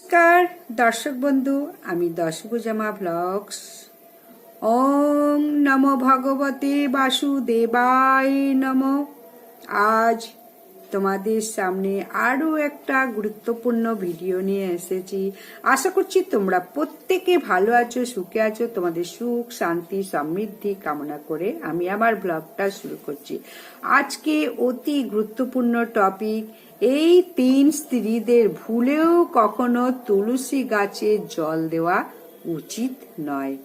নমস্কার, দর্শক বন্ধু, আমি দশভুজামা ব্লগস। ওম নম ভগবতে বাসুদেবায় নম। আজ তোমাদের সামনে আরও একটা গুরুত্বপূর্ণ ভিডিও নিয়ে এসেছি। আশা করছি তোমরা প্রত্যেকে ভালো আছো, সুখে আছো। তোমাদের সুখ, শান্তি, সমৃদ্ধি কামনা করে আমি আমার ব্লগটা শুরু করছি। আজকে অতি গুরুত্বপূর্ণ টপিক এই তিন স্ত্রীদের ভুলেও কখনো তুলসী গাছে জল দেওয়া উচিত নয়।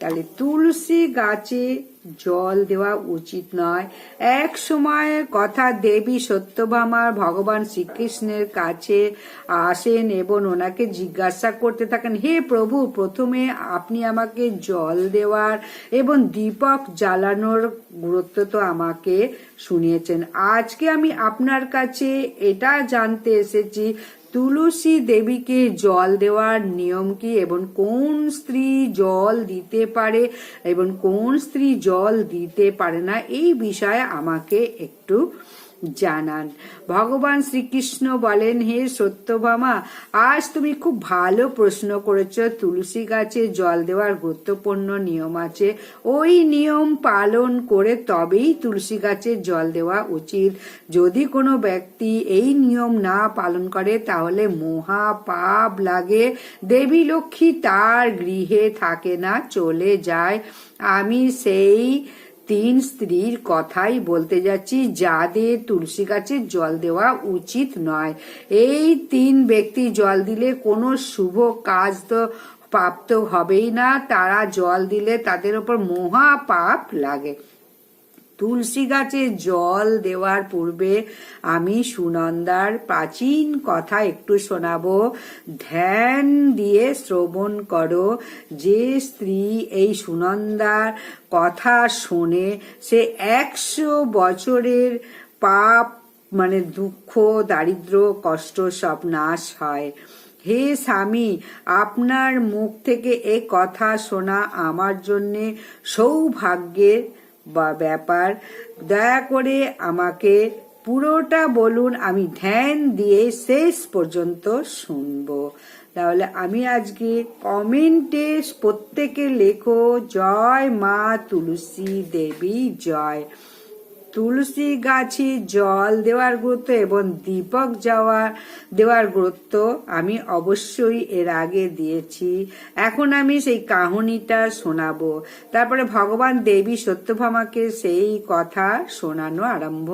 তাহলে তুলসী গাছে জল দেওয়া উচিত নয়। এক সময় কথা দেবী সত্যভামার ভগবান শ্রীকৃষ্ণের কাছে আসেন এবং ওনাকে জিজ্ঞাসা করতে থাকেন, হে প্রভু, প্রথমে আপনি আমাকে জল দেওয়ার এবং দীপক জ্বালানোর গুরুত্ব তো আমাকে শুনিয়েছেন। আজকে আমি আপনার কাছে এটা জানতে এসেছি তুলসী দেবীকে জল দেওয়ার নিয়ম কি? এবং কোন স্ত্রী জল দিতে পারে? এবং কোন স্ত্রী জল দিতে পারে না? এই বিষয়ে আমাকে একটু জানান। ভগবান শ্রীকৃষ্ণ বলেন, হে সত্যভামা, আজ তুমি খুব ভালো প্রশ্ন করেছ। তুলসী গাছে জল দেওয়ার গুরুত্বপূর্ণ নিয়ম আছে। ওই নিয়ম পালন করে তবেই তুলসী গাছে জল দেওয়া উচিত। যদি কোনো ব্যক্তি এই নিয়ম না পালন করে, তাহলে মহা পাপ লাগে। দেবী লক্ষ্মী তার গৃহে থাকে না, চলে যায়। আমি সেই তিন স্ত্রীর কথাই বলতে যাচ্ছি, যাদের তুলসী গাছে জল দেওয়া উচিত নয়। এই তিন ব্যক্তি জল দিলে কোনো শুভ কাজ তো প্রাপ্ত হবেই না। তারা জল দিলে তাদের ওপর মহা পাপ লাগে। তুলসী গাছে জল দেওয়ার পূর্বে আমি সুনন্দার প্রাচীন কথা একটু শোনাব। ধ্যান দিয়ে শ্রবণ করো যে স্ত্রী এই সুনন্দার কথা শোনে, সে একশো বছরের পাপ মানে দুঃখ, দারিদ্র, কষ্ট সব নাশ হয়। হে স্বামী, আপনার মুখ থেকে এ কথা শোনা আমার জন্যে সৌভাগ্যের বা ব্যাপার, দয়া করে আমাকে পুরোটা বলুন, আমি ধ্যান দিয়ে শেষ পর্যন্ত শুনব। তাহলে আমি আজকে কমেন্টে প্রত্যেকে লেখো, জয় মা তুলসী দেবী, জয়। তুলসী গাছে জল দেওয়ার গুরুত্ব এবং দীপক যাওয়া দেওয়ার গুরুত্ব আমি অবশ্যই এর আগে দিয়েছি। এখন আমি সেই কাহিনীটা শোনাবো। তারপরে ভগবান দেবী সত্যভামাকে সেই কথা শোনানো আরম্ভ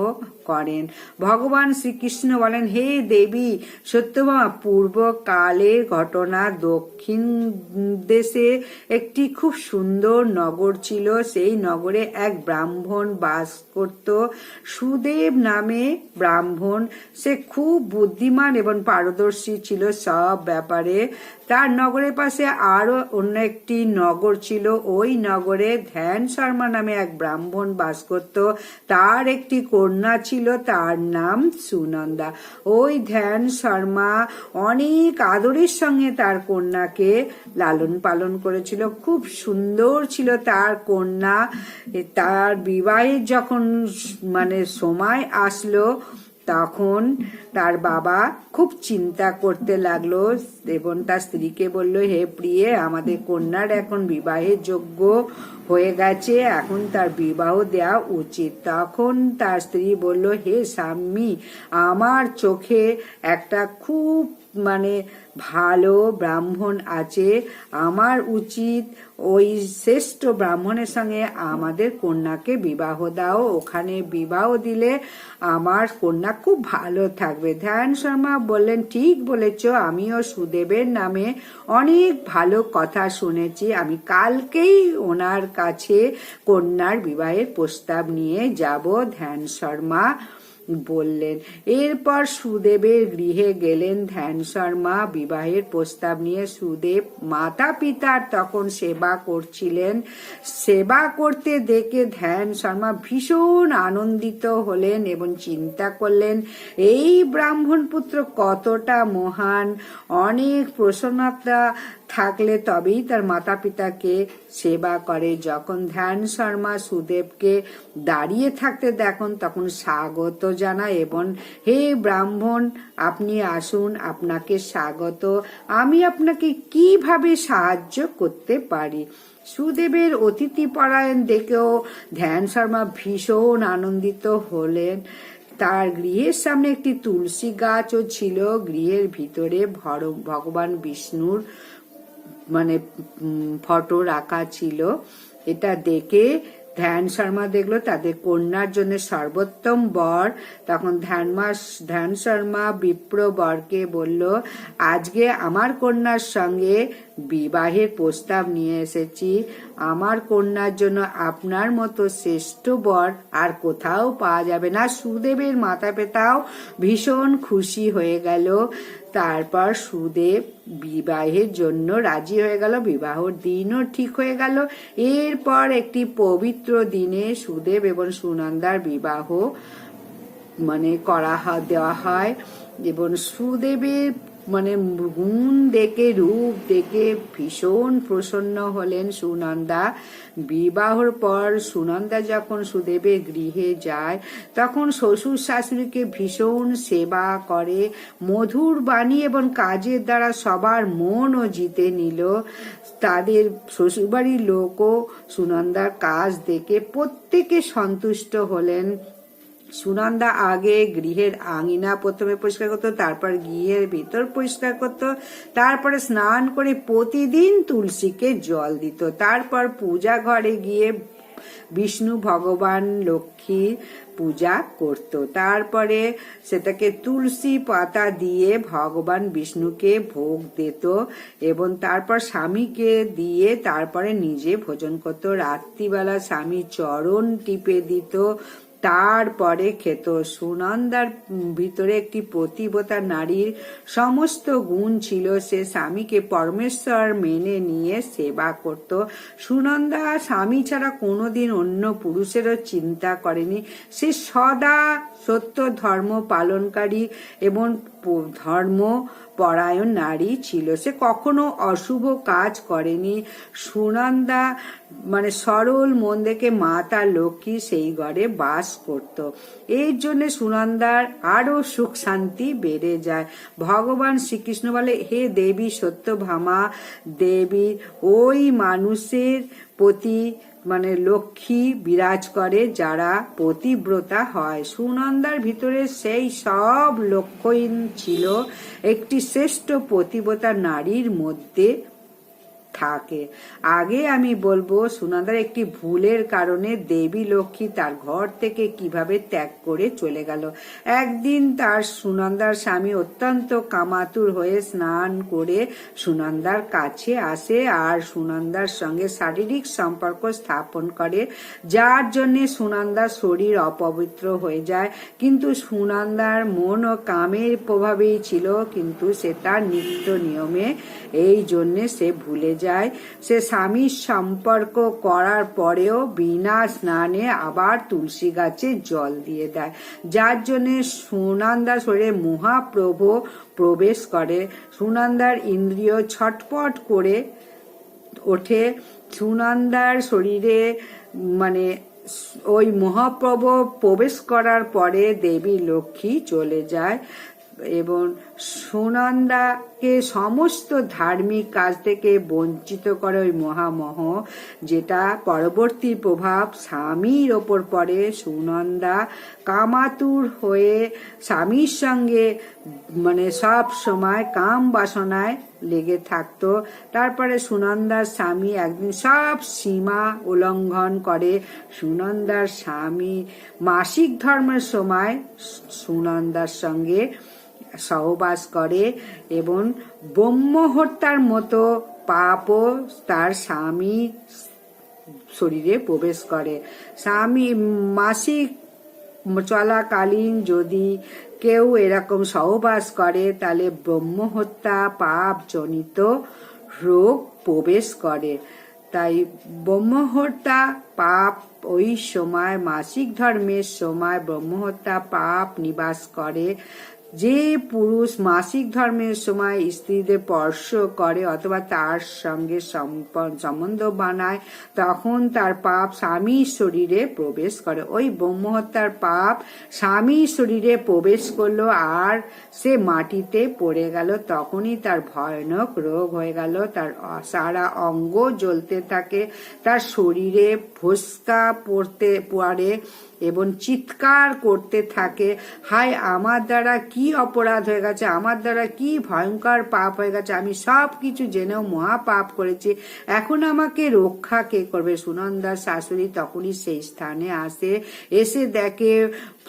করেন। ভগবান শ্রীকৃষ্ণ বলেন, হে দেবী সত্যভামা পূর্বকালের ঘটনা দক্ষিণ দেশে একটি খুব সুন্দর নগর ছিল। সেই নগরে এক ব্রাহ্মণ বাস করত। সুদেব নামে ব্রাহ্মণ। সে খুব বুদ্ধিমান এবং পারদর্শী ছিল সব ব্যাপারে। তার নগরের পাশে আরও অন্য একটি নগর ছিল। ওই নগরে ধ্যান শর্মা নামে এক ব্রাহ্মণ বাস করত। তার একটি কন্যা ছিল তার নাম সুনন্দা। ওই ধ্যান শর্মা অনেক আদরের সঙ্গে তার কন্যাকে লালন পালন করেছিল। খুব সুন্দর ছিল তার কন্যা। তার বিবাহের যখন মানে সময় আসলো তখন তার বাবা খুব চিন্তা করতে লাগল এবং তার স্ত্রীকে বলল, হে প্রিয়ে, আমাদের কন্যার এখন বিবাহের যোগ্য হয়ে গেছে, এখন তার বিবাহ দেওয়া উচিত। তখন তার স্ত্রী বলল, হে স্বামী, আমার চোখে একটা খুব মানে ভালো ব্রাহ্মণ আছে, আমার উচিত ওই শ্রেষ্ঠ ব্রাহ্মণের সঙ্গে আমাদের কন্যাকে বিবাহ দাও। ওখানে বিবাহ দিলে আমার কন্যা খুব ভালো থাকবে। ধ্যান শর্মা বললেন, ঠিক বলেছ, আমিও সুদেবের নামে অনেক ভালো কথা শুনেছি। আমি কালকেই ওনার কাছে কন্যার বিবাহের প্রস্তাব নিয়ে যাব। ধ্যান শর্মা বললেন, এরপর সুদেবের গৃহে গেলেন ধ্যান শর্মা। বিবাহের প্রস্তাব নিয়ে সুদেব মাতা পিতার তখন সেবা করছিলেন। সেবা করতে দেখে ধ্যান শর্মা ভীষণ আনন্দিত হলেন এবং চিন্তা করলেন, এই ব্রাহ্মণ পুত্র কতটা মহান। অনেক প্রসন্নতা থাকলে তবেই তার মাতা পিতাকে সেবা করে। যখন ধ্যান শর্মা সুদেবকে দাঁড়িয়ে থাকতে দেখুন, তখন স্বাগত জানায় এবং, হে ব্রাহ্মণ, আপনি আসুন, আপনাকে স্বাগত। আমি আপনাকে কীভাবে সাহায্য করতে পারি? সুদেবের অতিথি পরায়ণ দেখেও ধ্যান শর্মা ভীষণ আনন্দিত হলেন। তার গৃহের সামনে একটি তুলসী গাছও ছিল। গৃহের ভিতরে ভগবান বিষ্ণুর মানে ফটো রাখা ছিল। এটা দেখে ধ্যান শর্মা দেখল, তাদের কন্যার জন্য সর্বোত্তম বর। তখন ধ্যান মাস- ধ্যান শর্মা বিপ্র বরকে বলল, আজকে আমার কন্যার সঙ্গে বিবাহের প্রস্তাব নিয়ে এসেছি। আমার কন্যার জন্য আপনার মতো শ্রেষ্ঠ বর আর কোথাও পাওয়া যাবে না। সুদেবের মাতা পেতাও ভীষণ খুশি হয়ে গেল। তারপর সুদেব বিবাহের জন্য রাজি হয়ে গেল বিবাহ দিনও ঠিক হয়ে গেল। এরপর একটি পবিত্র দিনে সুদেব এবং সুনন্দার বিবাহ মানে করা দেওয়া হয় এবং সুদেবের মানে গুণ দেখে রূপ দেখে ভীষণ প্রসন্ন হলেন সুনন্দা। বিবাহর পর সুনন্দা যখন সুদেবের গৃহে যায়, তখন শ্বশুর শাশুড়িকে ভীষণ সেবা করে, মধুর বাণী এবং কাজের দ্বারা সবার মনও জিতে নিল। তাদের শ্বশুরবাড়ির লোকও সুনন্দার কাজ দেখে প্রত্যেকে সন্তুষ্ট হলেন। সুনন্দা আগে গৃহের আঙিনা প্রথমে পরিষ্কার করতো, তারপর গৃহের ভিতর পরিষ্কার করতো, তারপরে স্নান করে প্রতিদিন তুলসীকে জল দিত। তারপর পূজা ঘরে গিয়ে বিষ্ণু ভগবান লক্ষ্মী পূজা করত। তারপরে সেটাকে তুলসী পাতা দিয়ে ভগবান বিষ্ণুকে ভোগ দিত এবং তারপর স্বামীকে দিয়ে তারপরে নিজে ভোজন করত। রাত্রিবেলা স্বামী চরণ টিপে দিত তারপরে খেত সুনন্দার ভিতরে একটি প্রতিবতা নারীর সমস্ত গুণ ছিল। সে স্বামীকে পরমেশ্বর মেনে নিয়ে সেবা করত। সুনন্দা স্বামী ছাড়া কোনোদিন অন্য পুরুষেরও চিন্তা করেনি। সে সদা সত্য ধর্ম পালনকারী এবং ধর্ম, পরায়ণ নারী ছিল। সে কখনো অশুভ কাজ করেনি। সুনন্দা মানে সরল মন দেখে মাতা লক্ষ্মী সেই ঘরে বাস করত। এই জন্য সুনন্দার আরও সুখ শান্তি বেড়ে যায়। ভগবান শ্রীকৃষ্ণ বলে, হে দেবী সত্যভামা, দেবী, ওই মানুষের প্রতি মানে লক্ষ্মী বিরাজ করে যারা পতিব্রতা হয়। সুনন্দার ভিতরে সেই সব লক্ষ্যহীন ছিল। একটি শ্রেষ্ঠ পতিব্রতা নারীর মধ্যে থাকে। আগে আমি বলব সুনন্দার একটি ভুলের কারণে দেবী লক্ষ্মী তার ঘর থেকে কীভাবে ত্যাগ করে চলে গেল। একদিন তার সুনন্দার স্বামী অত্যন্ত কামাতুর হয়ে স্নান করে সুনন্দার কাছে আসে আর সুনন্দার সঙ্গে শারীরিক সম্পর্ক স্থাপন করে, যার জন্য সুনন্দার শরীর অপবিত্র হয়ে যায়। কিন্তু সুনন্দার মন ও কামের প্রভাবেই ছিল, কিন্তু সে তার নিত্য নিয়মে, এই জন্যে সে ভুলে যায়। সে স্বামীর সম্পর্ক করার পরেও বিনা স্নানে আবার তুলসী গাছে জল দিয়ে দেয়। যার জন্যে সুনন্দার শরীরে মহাপ্রভ প্রবেশ করে। সুনন্দার ইন্দ্রিয় ছটপট করে ওঠে। সুনন্দার শরীরে মানে ওই মহাপ্রভ প্রবেশ করার পরে দেবী লক্ষ্মী চলে যায়। এবং সুনন্দাকে সমস্ত ধার্মিক কাজ থেকে বঞ্চিত করে ওই মহামহ, যেটা পরবর্তী প্রভাব স্বামীর ওপর পড়ে। সুনন্দা কামাতুর হয়ে স্বামীর সঙ্গে মানে সব সময় কাম বাসনায় লেগে থাকতো। তারপরে সুনন্দার স্বামী একদিন সব সীমা উল্লঙ্ঘন করে। সুনন্দার স্বামী মাসিক ধর্মের সময় সুনন্দার সঙ্গে সহবাস করে এবং ব্রহ্মহত্যার মতো পাপও তার স্বামী শরীরে প্রবেশ করে। স্বামী মাসিক চলাকালীন যদি কেউ এরকম সহবাস করে, তাহলে ব্রহ্মহত্যা পাপ জনিত রোগ প্রবেশ করে। তাই ব্রহ্মহত্যা, পাপ ওই সময়, মাসিক ধর্মের সময় ব্রহ্মহত্যা, পাপ নিবাস করে। যে পুরুষ মাসিক ধর্মের সময় স্ত্রীদের স্পর্শ করে অথবা তার সঙ্গে সম্বন্ধ বানায়, তখন তার পাপ স্বামীর শরীরে প্রবেশ করে। ওই ব্রহ্মহত্যার পাপ স্বামীর শরীরে প্রবেশ করল আর সে মাটিতে পড়ে গেল। তখনই তার ভয়ানক রোগ হয়ে গেল। তার সারা অঙ্গ জ্বলতে থাকে। তার শরীরে ফোসকা পড়তে, পড়ে। এবং চিৎকার করতে থাকে, হায়, আমার দ্বারা কি অপরাধ হয়ে গেছে, আমার দ্বারা কি ভয়ঙ্কর পাপ হয়ে গেছে, আমি সব কিছু জেনেও মহা পাপ করেছি, এখন আমাকে রক্ষা কে করবে? সুনন্দার শাশুড়ি তখনই সেই স্থানে আসে, এসে দেখে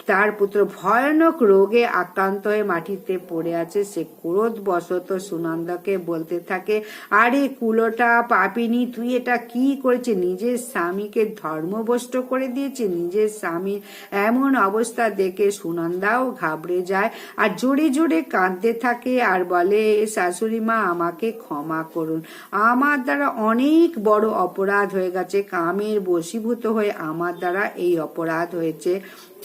তার পুত্র ভয়ানক রোগে আক্রান্ত হয়ে মাটিতে পড়ে আছে। সে ক্রোধ বশত সুনন্দাকে বলতে থাকে, আরে কুলোটা, পাপিনি, তুই এটা কি করেছে? নিজের স্বামীকে ধর্মভ্রষ্ট করে দিয়েছে। নিজের স্বামীর এমন অবস্থা দেখে সুনন্দাও ঘাবড়ে যায় আর জোরে জোরে কাঁদতে থাকে আর বলে, শাশুড়ি মা, আমাকে ক্ষমা করুন। আমার দ্বারা অনেক বড় অপরাধ হয়ে গেছে। কামের বশীভূত হয়ে আমার দ্বারা এই অপরাধ হয়েছে।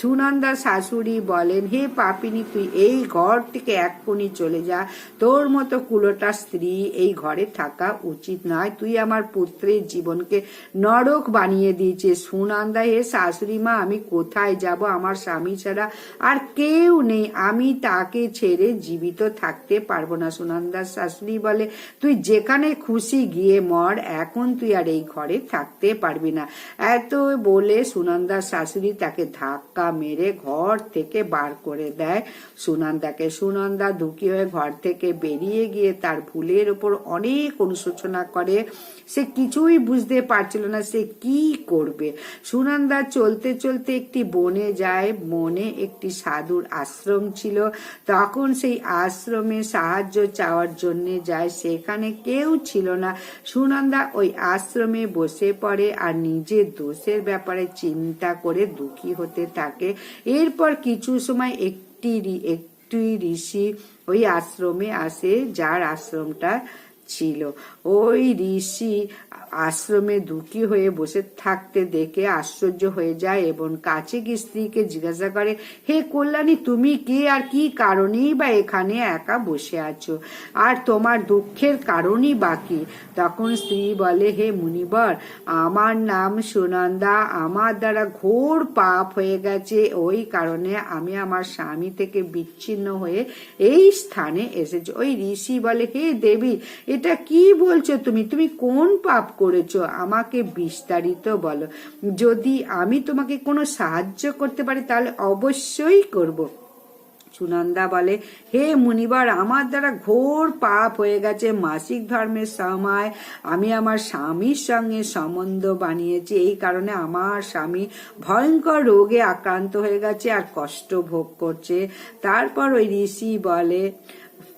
সুনন্দার শাশুড়ি বলেন, হে পাপিনী, তুই এই ঘর থেকে এক কোণে চলে যা। তোর মতো কুলোটা স্ত্রী এই ঘরে থাকা উচিত নয়। তুই আমার পুত্রের জীবনকে নরক বানিয়ে দিয়েছে সুনন্দা, হে শাশুড়ি মা, আমি কোথায় যাব? আমার স্বামী ছাড়া আর কেউ নেই। আমি তাকে ছেড়ে জীবিত থাকতে পারব না। সুনন্দার শাশুড়ি বলে, তুই যেখানে খুশি গিয়ে মর। এখন তুই আর এই ঘরে থাকতে পারবি না। এত বলে সুনন্দার শাশুড়ি তাকে ধাক্কা মেরে ঘর থেকে বার করে দেয়। সুনন্দাকে সুনন্দা দুঃখী হয়ে ঘর থেকে বেরিয়ে গিয়ে তার ভুলের উপর অনেক অনুশোচনা করে। সে কিছুই বুঝতে পারছিল না সে কি করবে। সুনন্দা চলতে চলতে একটি বনে যায়। বনে একটি সাধুর আশ্রম ছিল। তখন সেই আশ্রমে সাহায্য চাওয়ার জন্য যায়। সেখানে কেউ ছিল না। সুনন্দা ওই আশ্রমে বসে পড়ে আর নিজের দোষের ব্যাপারে চিন্তা করে দুঃখী হতে থাকে। এরপর কিছু সময় একটি একটি ঋষি ওই আশ্রমে আসে যার আশ্রমটা ছিল। ওই ঋষি আশ্রমে দুঃখী হয়ে বসে থাকতে দেখে আশ্চর্য হয়ে যায় এবং কাছে কি স্ত্রীকে জিজ্ঞাসা করে, হে কল্যাণী, তুমি কে আর কি কারণেই বা এখানে একা বসে আছো? আর তোমার দুঃখের কারণই বাকি তখন স্ত্রী বলে, হে মুনিবর, আমার নাম সুনন্দা, আমার দ্বারা ঘোর পাপ হয়ে গেছে। ওই কারণে আমি আমার স্বামী থেকে বিচ্ছিন্ন হয়ে এই স্থানে এসেছি। ওই ঋষি বলে, হে দেবী, এটা কি বলছো তুমি তুমি কোন পাপ করেছ? আমাকে বিস্তারিত বলো। যদি আমি তোমাকে কোনো সাহায্য করতে পারি, তাহলে অবশ্যই করব। সুনন্দা বলে, হে মুনিবার, আমার দ্বারা ঘোর পাপ হয়ে গেছে। মাসিক ধর্মের সময় আমি আমার স্বামীর সঙ্গে সম্বন্ধ বানিয়েছি। এই কারণে আমার স্বামী ভয়ঙ্কর রোগে আক্রান্ত হয়ে গেছে আর কষ্ট ভোগ করছে। তারপর ওই ঋষি বলে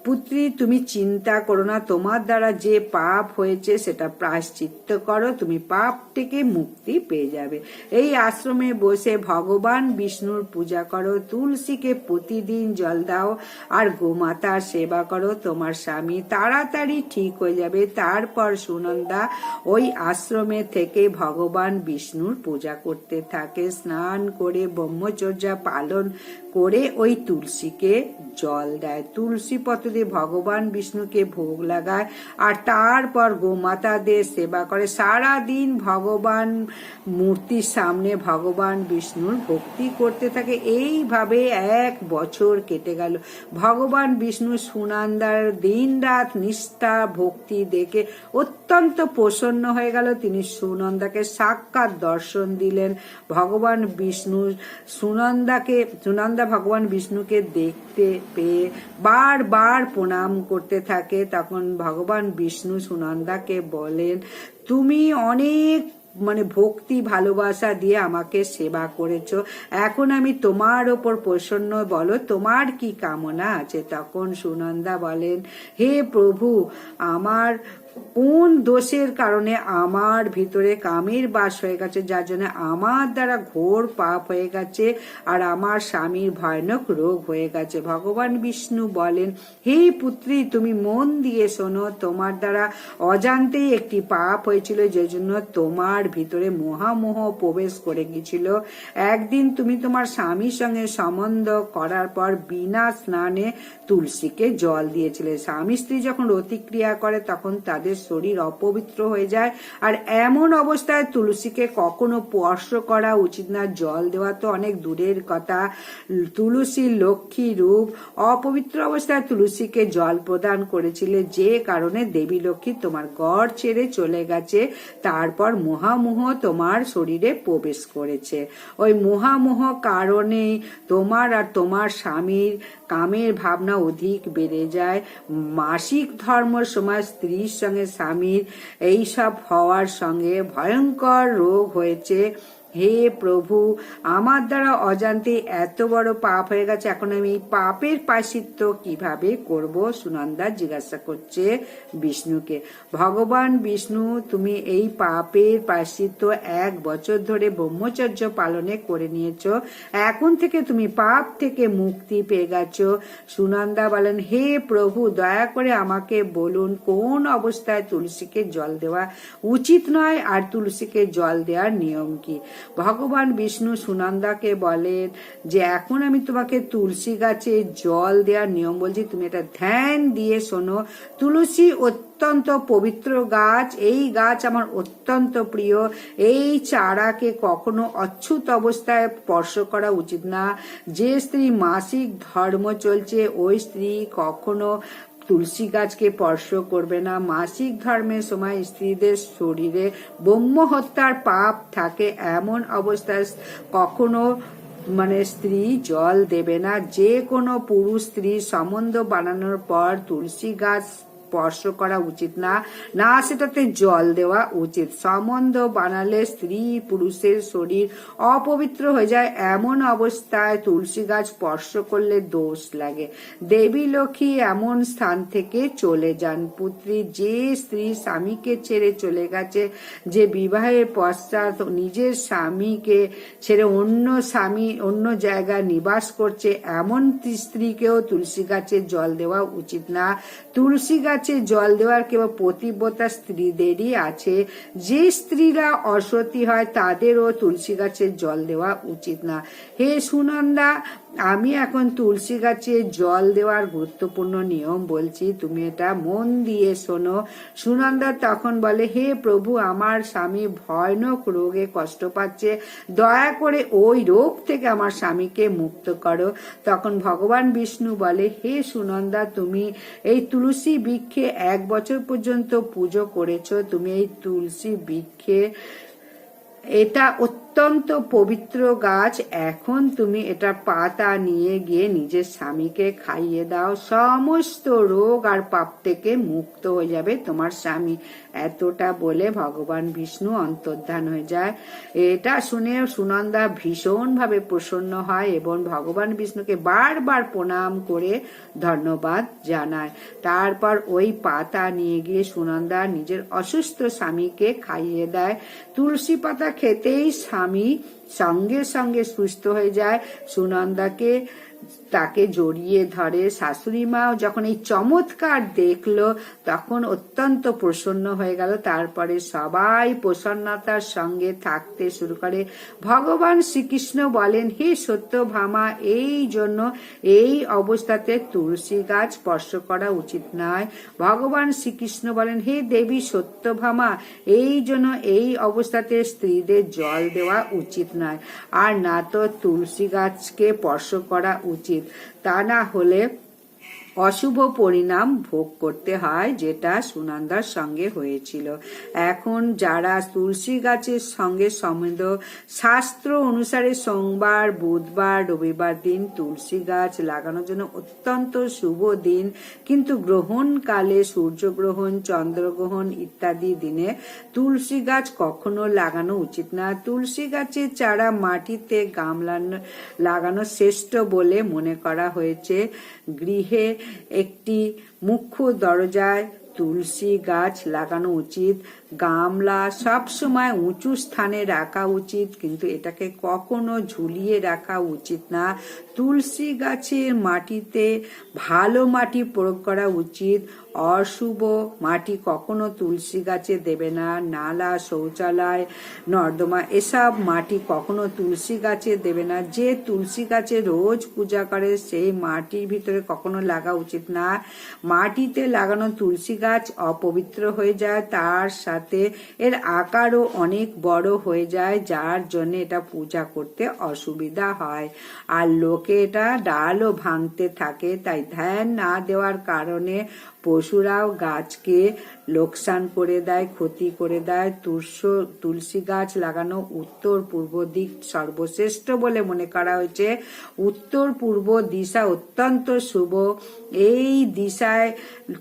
পুত্রী, তুমি চিন্তা করো না, তোমার দ্বারা যে পাপ হয়েছে সেটা প্রায়শ্চিত্ত করো, তুমি পাপ থেকে মুক্তি পেয়ে যাবে। এই আশ্রমে বসে ভগবান বিষ্ণুর পূজা করো, তুলসীকে প্রতিদিন জল দাও, আর গোমাতার সেবা করো, তোমার স্বামী তাড়াতাড়ি ঠিক হয়ে যাবে। তারপর সুনন্দা ওই আশ্রমে থেকে ভগবান বিষ্ণুর পূজা করতে থাকে। স্নান করে, ব্রহ্মচর্যা পালন করে ওই তুলসীকে জল দেয়। তুলসী পত্র দিয়ে ভগবান বিষ্ণুকে ভোগ লাগায় আর তারপর গোমাতাদের সেবা করে। সারা দিন ভগবান মূর্তির সামনে ভগবান বিষ্ণুর ভক্তি করতে থাকে। এইভাবে এক বছর কেটে গেল। ভগবান বিষ্ণু সুনন্দার দিন রাত নিষ্ঠা, ভক্তি দেখে অত্যন্ত প্রসন্ন হয়ে গেল। তিনি সুনন্দাকে সাক্ষাৎ দর্শন দিলেন। ভগবান বিষ্ণু সুনন্দাকে, সুনন্দা ভগবান বিষ্ণুকে দেখতে পেয়ে বারবার প্রণাম করতে থাকে, তখন ভগবান বিষ্ণু সুনন্দাকে বলেন, তুমি অনেক মানে ভক্তি, ভালোবাসা দিয়ে আমাকে সেবা করেছ। এখন আমি তোমার ওপর প্রসন্ন, বলো তোমার কি কামনা আছে? তখন সুনন্দা বলেন, হে প্রভু, আমার কোন দোষের কারণে আমার ভিতরে কামের বাস হয়ে গেছে, যার জন্য আমার দ্বারা ঘোর পাপ হয়ে গেছে আর আমার স্বামীর ভয়ানক রোগ হয়ে গেছে। ভগবান বিষ্ণু বলেন, হে পুত্রী, তুমি মন দিয়ে শোনো, তোমার দ্বারা অজান্তেই একটি পাপ হয়েছিল, যে জন্য তোমার ভিতরে মহামোহ প্রবেশ করে গিয়েছিল। একদিন তুমি তোমার স্বামীর সঙ্গে সম্বন্ধ করার পর বিনা স্নানে তুলসীকে জল দিয়েছিলে। স্বামী স্ত্রী যখন অতিক্রিয়া করে, তখন তাদের শরীর অপবিত্র হয়ে যায়। আর এমন অবস্থায় তুলসীকে কখনো স্পর্শ করা উচিত না। জল দেওয়া তো অনেক দূরের কথা। তুলসীর লক্ষ্মী রূপ। অপবিত্র অবস্থায় তুলসীকে জল প্রদান করেছিলে যে কারণে দেবী লক্ষ্মী তোমার গড় ছেড়ে চলে গেছে। তারপর মহামোহ তোমার শরীরে প্রবেশ করেছে। ওই মহামোহ কারণেই তোমার আর তোমার স্বামীর কামের ভাবনা অধিক বেড়ে যায়। মাসিক ধর্মর সময় স্ত্রীর সঙ্গে স্বামীর এইসব হওয়ার সঙ্গে ভয়ঙ্কর রোগ হয়েছে। হে প্রভু, আমার দ্বারা অজান্তে এত বড় পাপ হয়ে গেছে, এখন আমি পাপের পাশিত্ব কীভাবে করব? সুনন্দা জিজ্ঞাসা করছে বিষ্ণুকে। ভগবান বিষ্ণু, তুমি এই পাপের পাশিত্ব এক বছর ধরে ব্রহ্মচর্য পালনে করে নিয়েছ, এখন থেকে তুমি পাপ থেকে মুক্তি পেয়ে গেছো। সুনন্দা বলেন, হে প্রভু, দয়া করে আমাকে বলুন, কোন অবস্থায় তুলসীকে জল দেওয়া উচিত নয় আর তুলসীকে জল দেওয়ার নিয়ম কি? ভগবান বিষ্ণু সুনন্দাকে বলেন যে, এখন আমি তোমাকে তুলসী গাছে জল দেওয়ার নিয়ম বলছি। তুমি এটা ধ্যান দিয়ে শোনো। তুলসী অত্যন্ত পবিত্র গাছ। এই গাছ আমার অত্যন্ত প্রিয়। এই চারাকে কখনো অচ্ছুত অবস্থায় স্পর্শ করা উচিত না। যে স্ত্রী মাসিক ধর্ম চলছে, ওই স্ত্রী কখনো তুলসী গাছকে স্পর্শ করবে না। মাসিক ধর্মের সময় স্ত্রীদের শরীরে ব্রহ্ম হত্যার পাপ থাকে এমন অবস্থায় কখনো মানে স্ত্রী জল দেবে না। যে কোনো পুরুষ স্ত্রী সম্বন্ধ বানানোর পর তুলসী গাছ স্পর্শ করা উচিত না না সেটাতে জল দেওয়া উচিত। সম্বন্ধ বানালে স্ত্রী পুরুষের শরীর অপবিত্র হয়ে যায়, এমন অবস্থায় তুলসী গাছ স্পর্শ করলে দোষ লাগে। দেবী লক্ষ্মী এমন স্থান থেকে চলে যান। পুত্রী যে স্ত্রী স্বামীকে ছেড়ে চলে গেছে, যে বিবাহের পশ্চাৎ নিজের স্বামীকে ছেড়ে অন্য স্বামী, অন্য জায়গায় নিবাস করছে, এমন স্ত্রীকেও তুলসী গাছের জল দেওয়া উচিত না। তুলসী গাছ গাছে জল দেওয়ার কেবল প্রতিবতা স্ত্রীদেরই আছে। যে স্ত্রীরা অসতী হয়, তাদেরও তুলসী গাছের জল দেওয়া উচিত না। হে সুনন্দা আমি এখন তুলসী গাছে জল দেওয়ার গুরুত্বপূর্ণ নিয়ম বলছি, তুমি এটা মন দিয়ে শোনো। সুনন্দা তখন বলে, হে প্রভু, আমার স্বামী ভয়ানক রোগে কষ্ট পাচ্ছে, দয়া করে ওই রোগ থেকে আমার স্বামীকে মুক্ত করো। তখন ভগবান বিষ্ণু বলে, হে সুনন্দা, তুমি এই তুলসী বৃক্ষে এক বছর পর্যন্ত পুজো করেছ, তুমি এই তুলসী বৃক্ষে, এটা অত্যন্ত পবিত্র গাছ। এখন তুমি এটা পাতা নিয়ে গিয়ে নিজের স্বামীকে খাইয়ে দাও। সমস্ত রোগ আর পাপ থেকে মুক্ত হয়ে যাবে তোমার স্বামী। এতটা বলে ভগবান বিষ্ণু অন্তর্ধান হয়ে যায়। এটা শুনে সুনন্দা ভীষণভাবে প্রসন্ন হয় এবং ভগবান বিষ্ণুকে বারবার প্রণাম করে ধন্যবাদ জানায়। তারপর ওই পাতা নিয়ে গিয়ে সুনন্দা নিজের অসুস্থ স্বামীকে খাইয়ে দেয়। তুলসী পাতা খেতেই সঙ্গে সঙ্গে সুস্থ হয়ে যায়। সুনন্দাকে তাকে জড়িয়ে ধরে। শাশুড়ি মাও যখন এই চমৎকার দেখল, তখন অত্যন্ত প্রসন্ন হয়ে গেল। তারপরে সবাই প্রসন্নতার সঙ্গে থাকতে শুরু করে। ভগবান শ্রীকৃষ্ণ বলেন, হে সত্যভামা, এই জন্য এই অবস্থাতে তুলসী গাছ স্পর্শ করা উচিত নয়। ভগবান শ্রীকৃষ্ণ বলেন, হে দেবী, সত্যভামা, এই জন্য এই অবস্থাতে স্ত্রীদের জল দেওয়া উচিত নয়। আর না তো তুলসী গাছকে স্পর্শ করা উচিত তা না হলে অশুভ পরিণাম ভোগ করতে হয়, যেটা সুনন্দার সঙ্গে হয়েছিল। এখন যারা তুলসী গাছের সঙ্গে সম্বন্ধ শাস্ত্র অনুসারে সোমবার, বুধবার, রবিবার দিন তুলসী গাছ লাগানোর জন্য অত্যন্ত শুভ দিন। কিন্তু গ্রহণকালে সূর্যগ্রহণ, চন্দ্রগ্রহণ ইত্যাদি দিনে তুলসী গাছ কখনো লাগানো উচিত না। তুলসী গাছের চারা মাটিতে গামলানো, লাগানো শ্রেষ্ঠ বলে মনে করা হয়েছে। গৃহে একটি মুখ্য দরজায় তুলসী গাছ লাগানো উচিত। গামলা সব সময় উঁচু স্থানে রাখা উচিত, কিন্তু এটাকে কখনো ঝুলিয়ে রাখা উচিত না। তুলসী গাছের মাটিতে ভালো মাটি প্রয়োগ করা উচিত। অশুভ মাটি কখনো তুলসী গাছে দেবে না। নালা, শৌচালয়, নর্দমা, এসব মাটি কখনো তুলসী গাছে দেবে না। যে তুলসী গাছে রোজ পূজা করে, সেই মাটির ভিতরে কখনো লাগা উচিত না। মাটিতে লাগানো তুলসী গাছ অপবিত্র হয়ে যায়, তার সাথে এর আকারও অনেক বড় হয়ে যায়, যার জন্য এটা পূজা করতে অসুবিধা হয়। আর লোকে এটা ডালও ভাঙতে থাকে, তাই ধ্যান না দেওয়ার কারণে পশুরাও গাছকে লোকসান করে দেয়, ক্ষতি করে দেয়। তুলস তুলসী গাছ লাগানো উত্তর পূর্ব দিক সর্বশ্রেষ্ঠ বলে মনে করা হয়েছে। উত্তর পূর্ব দিশা অত্যন্ত শুভ। এই দিশায়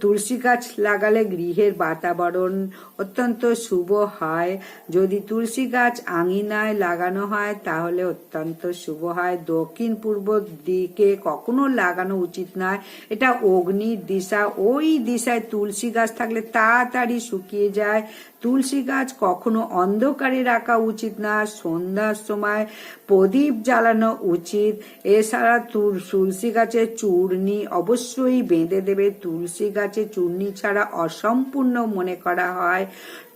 তুলসী গাছ লাগালে গৃহের বাতাবরণ অত্যন্ত শুভ হয়। যদি তুলসী গাছ আঙিনায় লাগানো হয়, তাহলে অত্যন্ত শুভ হয়। দক্ষিণ পূর্ব দিকে কখনো লাগানো উচিত নয়। এটা অগ্নির দিশা। ওই দিশায় তুলসী গাছ থাকলে তাড়াতাড়ি শুকিয়ে যায়। তুলসী গাছ কখনো অন্ধকারে রাখা উচিত না, সন্ধ্যার সময় প্রদীপ জ্বালানো উচিত। এছাড়া তুলসী গাছের চূর্ণি অবশ্যই বেঁধে দেবে। তুলসী গাছে চূর্ণি ছাড়া অসম্পূর্ণ মনে করা হয়।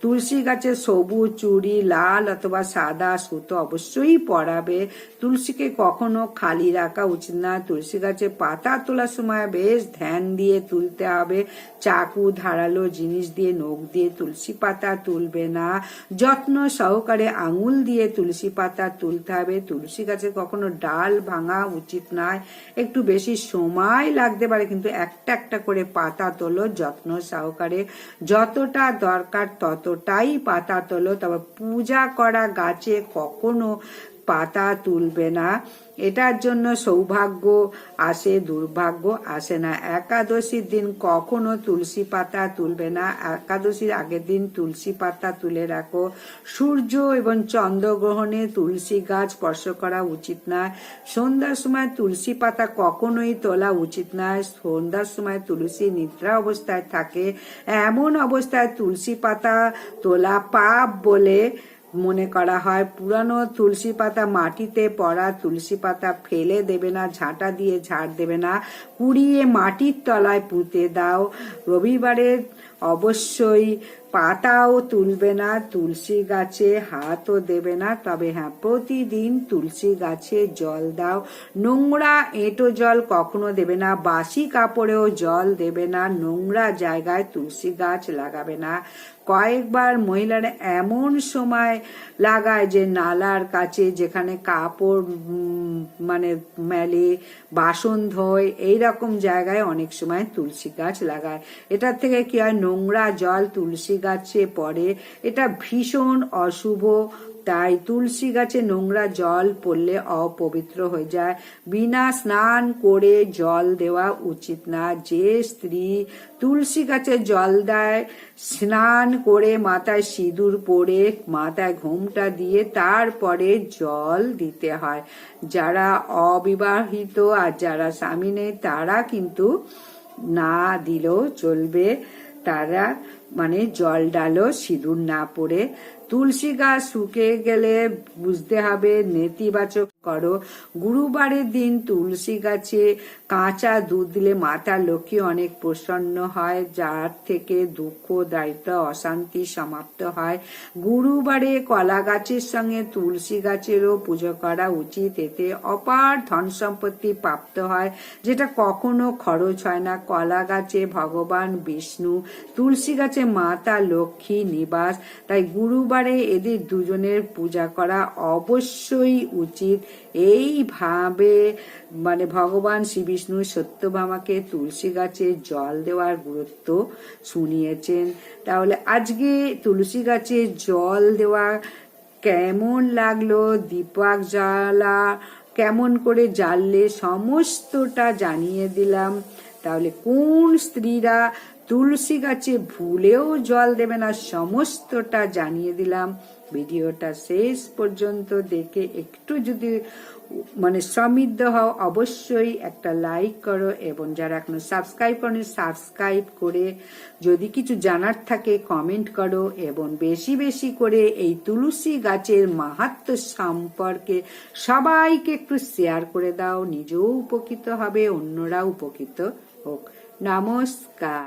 তুলসী গাছে সবুজ চুড়ি, লাল অথবা সাদা সুতো অবশ্যই পরাবে। তুলসীকে কখনো খালি রাখা উচিত না। তুলসী গাছে পাতা তোলার সময় বেশ ধ্যান দিয়ে তুলতে হবে। চাকু, ধারালো জিনিস দিয়ে, নখ দিয়ে তুলসী পাতা তুলবে না। যত্ন সহকারে আঙুল দিয়ে তুলসী পাতা তুলতে হবে। তুলসী গাছে কখনো ডাল ভাঙা উচিত নয়। একটু বেশি সময় লাগতে পারে, কিন্তু একটা একটা করে পাতা তোলো, যত্ন সহকারে। যতটা দরকার ততটাই পাতা তোলো। তবে পূজা করা গাছে কখনো পাতা তুলবে না। এটার জন্য সৌভাগ্য আসে, দুর্ভাগ্য আসে না। একাদশীর দিন কখনো তুলসী পাতা তুলবে না। একাদশীর আগের দিন তুলসী পাতা তুলে রাখো। সূর্য এবং চন্দ্রগ্রহণে তুলসী গাছ স্পর্শ করা উচিত না। সন্ধ্যার সময় তুলসী পাতা কখনোই তোলা উচিত না। সন্ধ্যার সময় তুলসী নিদ্রা অবস্থায় থাকে। এমন অবস্থায় তুলসী পাতা তোলা পাপ বলে মনে করা হয়, পুরানো তুলসী পাতা মাটিতে পড়া তুলসী পাতা ফেলে দেবে না, ঝাঁটা দিয়ে ঝাড় দেবে না, কুড়িয়ে মাটির তলায় পুঁতে দাও। রবিবারে অবশ্যই পাতাও তুলবে না, তুলসী গাছে হাতও দেবে না। তবে হ্যাঁ প্রতিদিন তুলসী গাছে জল দাও। নোংরা এঁটো জল কখনো দেবে না, বাসি কাপড়েও জল দেবে না, নোংরা জায়গায় তুলসী গাছ লাগাবে না। কয়েকবার মহিলারা এমন সময় লাগায় যে নালার কাছে যেখানে কাপড় মানে মেলে, বাসন ধোয়, এইরকম জায়গায় অনেক সময় তুলসী গাছ লাগায়। এটার থেকে কি হয়? নোংরা জল তুলসী গাছে পড়ে, এটা ভীষণ অশুভ। তাই তুলসী গাছে নোংরা জল পড়লে অপবিত্র হয়ে যায়। বিনা স্নান করে জল দেওয়া উচিত না। যে স্ত্রী তুলসী গাছে জল দেয়, স্নান করে মাথায় সিঁদুর পরে মাথায় ঘোমটা দিয়ে তারপরে জল দিতে হয়। যারা অবিবাহিত আর যারা স্বামী নেই, তারা কিন্তু না দিলেও চলবে। তারা মানে জল ডালো সিঁদুর না পরে তুলসী গাছ শুকে গেলে বুঝতে হবে নেতিবাচক করো। গুরুবারের দিন তুলসী গাছে কাঁচা দুধ দিলে মাতা লক্ষ্মী অনেক প্রসন্ন হয়, যার থেকে দুঃখ দায়িত্ব অশান্তি সমাপ্ত হয়। গুরুবারে কলা গাছের সঙ্গে তুলসী গাছেরও পুজো করা উচিত, এতে অপার ধন সম্পত্তি প্রাপ্ত হয়, যেটা কখনো খরচ হয় না। কলা গাছে ভগবান বিষ্ণু, তুলসী গাছে মাতা লক্ষ্মী নিবাস। তাই গুরুবারে এদের দুজনের পূজা করা অবশ্যই উচিত। এইভাবে মানে ভগবান শ্রী বিষ্ণু সত্যভামাকে তুলসী গাছে জল দেওয়ার গুরুত্ব শুনিয়েছেন। তাহলে আজকে তুলসী গাছে জল দেওয়া কেমন লাগল? দীপক জ্বালা কেমন করে জ্বাললে? সমস্তটা জানিয়ে দিলাম। তাহলে কোন স্ত্রীরা তুলসী গাছে ভুলেও জল দেবে না, সমস্তটা জানিয়ে দিলাম। ভিডিওটা শেষ পর্যন্ত দেখে একটু যদি মানে সমৃদ্ধ হও, অবশ্যই একটা লাইক করো এবং যারা এখনও সাবস্ক্রাইব করনি, সাবস্ক্রাইব করে যদি কিছু জানার থাকে কমেন্ট করো এবং বেশি বেশি করে এই তুলসী গাছের মাহাত্ম সম্পর্কে সবাইকে একটু শেয়ার করে দাও। নিজেও উপকৃত হবে, অন্যরাও উপকৃত হোক। নমস্কার।